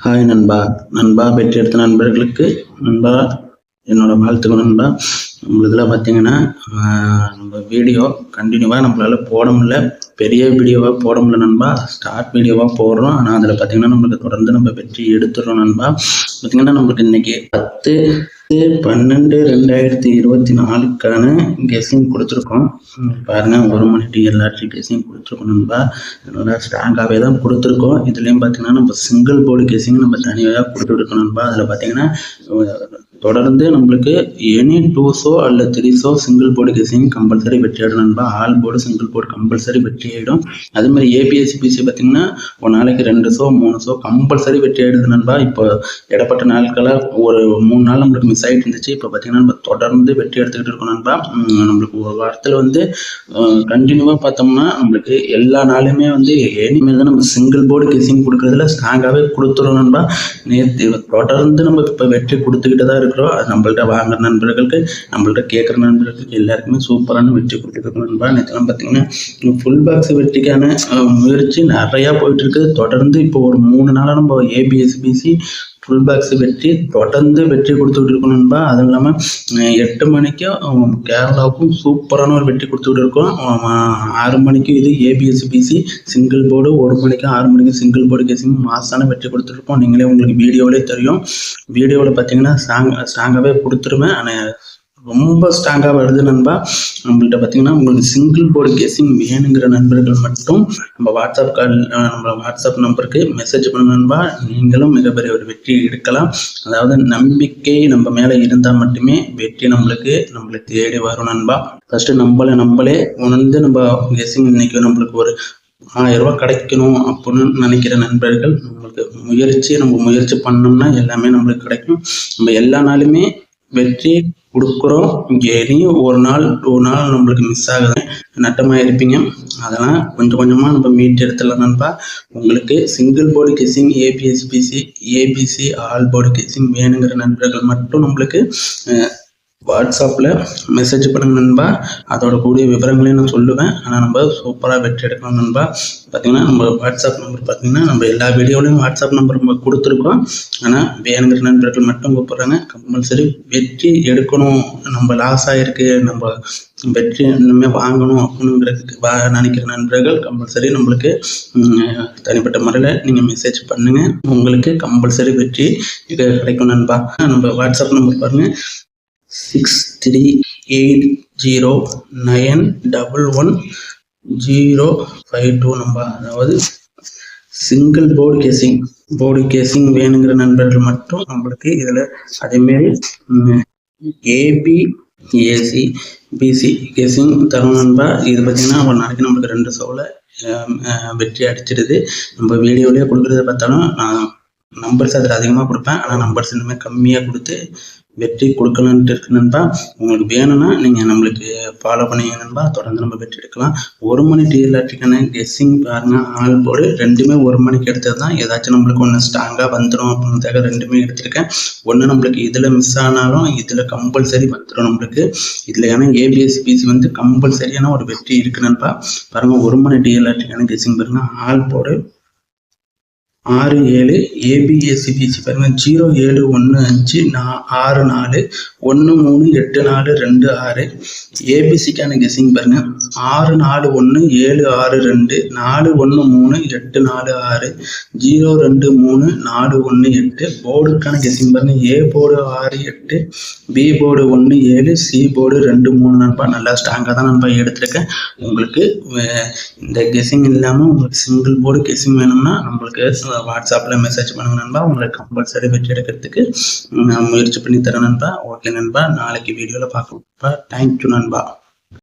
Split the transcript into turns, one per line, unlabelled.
Hi நண்பா. நண்பா பெற்றெடுத்த எடுத்த நண்பர்களுக்கு நண்பா என்னோட வாழ்த்துக்கள் நண்பா. நம்மளுக்கெல்லாம் இதில் பார்த்தீங்கன்னா நம்ம வீடியோ கண்டினியூவாக நம்மளால் போட முடியல. பெரிய வீடியோவாக போட முடியல நண்பா. ஸ்டார்ட் வீடியோவாக போடுறோம். ஆனால் அதில் பார்த்தீங்கன்னா நம்மளுக்கு தொடர்ந்து நம்ம வெற்றி எடுத்துடுறோம் நண்பா. பார்த்தீங்கன்னா நம்மளுக்கு இன்னைக்கு பத்து பன்னெண்டு ரெண்டாயிரத்தி இருபத்தி நாலுக்கான கெஸ்ஸிங் கொடுத்துருக்கோம். பாருங்கள் பாருங்க ஒரு மணிக்கு எல்லாத்தையும் கெஸ்ஸிங் கொடுத்துருக்கோம் நண்பா. நல்லா ஸ்ட்ராங்காகவே தான் கொடுத்துருக்கோம். இதுலேயும் பார்த்தீங்கன்னா நம்ம சிங்கிள் போர்டு கெஸ்ஸிங் நம்ம தனியாக கொடுத்துருக்கோம் நண்பா. அதில் பார்த்தீங்கன்னா தொடர்ந்து நம்மளுக்கு எனி டூ ஷோ அல்ல three show single board guessing compulsory வெற்றி ஆயிடும் நண்பா. All board single board compulsory வெற்றி ஆயிடும். அதே மாதிரி ஏபிஎஸ்சிபிசி பார்த்தீங்கன்னா ஒரு நாளைக்கு ரெண்டு ஷோ மூணு ஷோ கம்பல்சரி வெற்றி ஆயிடுது நண்பா. இப்போ இடப்பட்ட நாட்களாக ஒரு மூணு நாள் நம்மளுக்கு மிஸ் ஆகிட்டு இருந்துச்சு. இப்போ பார்த்தீங்கன்னா நம்ம தொடர்ந்து வெற்றி எடுத்துக்கிட்டு இருக்கோம் நண்பா. நம்மளுக்கு ஒரு வாரத்தில் வந்து கண்டினியூவாக பார்த்தோம்னா நம்மளுக்கு எல்லா நாளுமே வந்து இனிமேல் தான் நம்ம சிங்கிள் போர்டு கெஸ்ஸிங் கொடுக்குறதுல ஸ்ட்ராங்காகவே கொடுத்துரும் நண்பா. நேற்று தொடர்ந்து நம்ம இப்போ வெற்றி கொடுத்துக்கிட்டு தான் இருக்கிறோம் அது நம்மள்ட்ட வாங்குற நண்பர்களுக்கு நம்மள்ட்ட கேட்குற நண்பர்களுக்கு எல்லாருக்குமே சூப்பரான வெற்றி கொடுத்துருக்கோம் நண்பா. நேற்றுலாம் பார்த்தீங்கன்னா ஃபுல் பாக்ஸ் வெற்றிக்கான முயற்சி நிறையா போயிட்டு இருக்குது தொடர்ந்து இப்போ ஒரு மூணு நாளாக நம்ம ஏபிஎஸ்பிசி ஃபுல் பாக்ஸ் வெற்றி தொடர்ந்து வெற்றி கொடுத்துட்டு இருக்கோம் நண்பா. அதுவும் இல்லாமல் எட்டு மணிக்கும் கேரளாவுக்கும் சூப்பரான ஒரு வெற்றி கொடுத்துக்கிட்டு இருக்கோம். ஆறு மணிக்கும் இது ஏபிஎஸ்பிசி சிங்கிள் போர்டு ஒரு மணிக்கு ஆறு மணிக்கு சிங்கிள் போர்டு கேசிங் மாசான வெற்றி கொடுத்துருப்போம் நீங்களே உங்களுக்கு வீடியோவிலே தெரியும். வீடியோவில் பார்த்தீங்கன்னா ஸ்ட்ராங் ஸ்ட்ராங்காகவே கொடுத்துருவேன். ஆனால் ரொம்ப ஸ்ட்ராங்காக வருது நண்பா. நம்மள்கிட்ட பார்த்தீங்கன்னா உங்களுக்கு சிங்கிள் போர்டு கேசிங் வேணுங்கிற நண்பர்கள் மட்டும் நம்ம வாட்ஸ்அப் கால் நம்ம வாட்ஸ்அப் நம்பருக்கு மெசேஜ் பண்ணணும் நண்பா. நீங்களும் மிகப்பெரிய ஒரு வெற்றி எடுக்கலாம். அதாவது நம்பிக்கை நம்ம மேலே இருந்தால் மட்டுமே வெற்றி நம்மளுக்கு நம்மளை தேடி வரும் நண்பா. ஃபஸ்ட்டு நம்மளை நம்மளே உணர்ந்து நம்ம கெஸ்ஸிங் இன்னைக்கு நம்மளுக்கு ஒரு ஆயிரம் கிடைக்கணும் அப்படின்னு நினைக்கிற நண்பர்கள் நம்மளுக்கு முயற்சி நம்ம முயற்சி பண்ணோம்னா எல்லாமே நம்மளுக்கு கிடைக்கும். நம்ம எல்லா நாளுமே வெற்றி கொடுக்குறோம். எதையும் ஒரு நாள் ஒரு நாள் நம்மளுக்கு மிஸ் ஆகுது. நட்டமாக இருப்பீங்க. அதெல்லாம் கொஞ்சம் கொஞ்சமாக நம்ம மீட் எடுத்துடலாம் நண்பா. உங்களுக்கு single board guessing A B S P C A B C all board guessing வேணுங்கிற நண்பர்கள் மட்டும் நம்மளுக்கு வாட்ஸ்அப்பில் மெசேஜ் பண்ணுங்க நண்பா. அதோட கூடிய விவரங்களையும் நான் சொல்லுவேன். ஆனால் நம்ம சூப்பராக வெற்றி எடுக்கணும் நண்பா. பார்த்தீங்கன்னா நம்ம வாட்ஸ்அப் நம்பர் பார்த்தீங்கன்னா நம்ம எல்லா வீடியோலையும் வாட்ஸ்அப் நம்பர் நம்ம கொடுத்துருக்கோம். ஆனால் வேணுங்கிற நண்பர்கள் மட்டும் கூப்பிட்றாங்க. கம்பல்சரி வெற்றி எடுக்கணும். நம்ம லாஸ் ஆகிருக்கு நம்ம வெற்றி இன்னுமே வாங்கணும் அப்படிங்கிறதுக்கு வா நினைக்கிற நண்பர்கள் கம்பல்சரி நம்மளுக்கு தனிப்பட்ட முறையில் நீங்கள் மெசேஜ் பண்ணுங்கள் உங்களுக்கு கம்பல்சரி வெற்றி இது கிடைக்கும் நண்பா. நம்ம வாட்ஸ்அப் நம்பர் பாருங்கள் six three eight zero nine double one zero five two number அதாவது single board guessing board guessing வேணுங்கிற நண்பர்கள் மட்டும் நம்மளுக்கு இதில் அதேமாரி ஏபி ஏசி பிசி கேசிங் தரும் நண்பா. இது பார்த்தீங்கன்னா ஒரு நாளைக்கு நம்மளுக்கு ரெண்டு சோலை வெற்றி அடிச்சிடுது நம்ம வீடியோலேயே கொடுக்குறத பார்த்தாலும் நான் நம்பர்ஸ் அதில் அதிகமாக கொடுப்பேன். ஆனால் நம்பர்ஸ் இன்னுமே கம்மியாக கொடுத்து வெற்றி கொடுக்கணுன்ட்டு இருக்கு நண்பா உங்களுக்கு வேணும்னா நீங்கள் நம்மளுக்கு ஃபாலோ பண்ணிங்க நண்பா தொடர்ந்து நம்ம வெற்றி எடுக்கலாம். ஒரு மணி டிஎல்ஆர்டிக்கான கெஸ்ஸிங் பாருங்க ஆல் போர்டு ரெண்டுமே ஒரு மணிக்கு எடுத்தது தான். ஏதாச்சும் நம்மளுக்கு ஒன்று ஸ்ட்ராங்காக வந்துடும் அப்படின்றதுக்காக ரெண்டுமே எடுத்திருக்கேன். ஒன்று நம்மளுக்கு இதில் மிஸ் ஆனாலும் இதில் கம்பல்சரி வந்துடும் நம்மளுக்கு. இதில் ஏன்னா ஏபிஎஸ் பிசி வந்து கம்பல்சரியான ஒரு வெற்றி இருக்கு நண்பா பாருங்கள் ஒரு மணி டிஎல்ஆர்டிக்கான கெஸ்ஸிங் பாருங்க ஆல் போர்டு ஆறு ஏழு A B S C B C பாருங்க ஜீரோ ஏழு ஒன்று அஞ்சு நா ஆறு நாலு ஒன்று மூணு எட்டு நாலு ரெண்டு ஆறு. ஏபிசிக்கான கெஸ்ஸிங் பாருங்க. ஆறு நாலு ஒன்று ஏழு ஆறு ரெண்டு நாலு ஒன்று மூணு எட்டு நாலு ஆறு. ஜீரோ ரெண்டு மூணு நாலு ஒன்று எட்டு. போர்டுக்கான கெஸிங் பாருங்க. ஏ போர்டு ஆறு எட்டு பி போர்டு ஒன்று ஏழு சி போர்டு ரெண்டு மூணு நண்பா. நல்லா ஸ்ட்ராங்காக தான் நண்பா எடுத்திருக்கேன். உங்களுக்கு இந்த கெஸ்ஸிங் இல்லாமல் உங்களுக்கு சிங்கிள் போர்டு கெஸ்ஸிங் வேணும்னா நம்மளுக்கு வாட்ஸ்அப்பில் மெசேஜ் பண்ணுங்க நண்பா. உங்களுக்கு கம்பல்சரி வெற்றி எடுக்கிறதுக்கு நான் முயற்சி பண்ணி தரேன் நண்பா. ஓகே நண்பா. நாளைக்கு வீடியோவில் பார்க்கலாம் தேங்க்யூ நண்பா.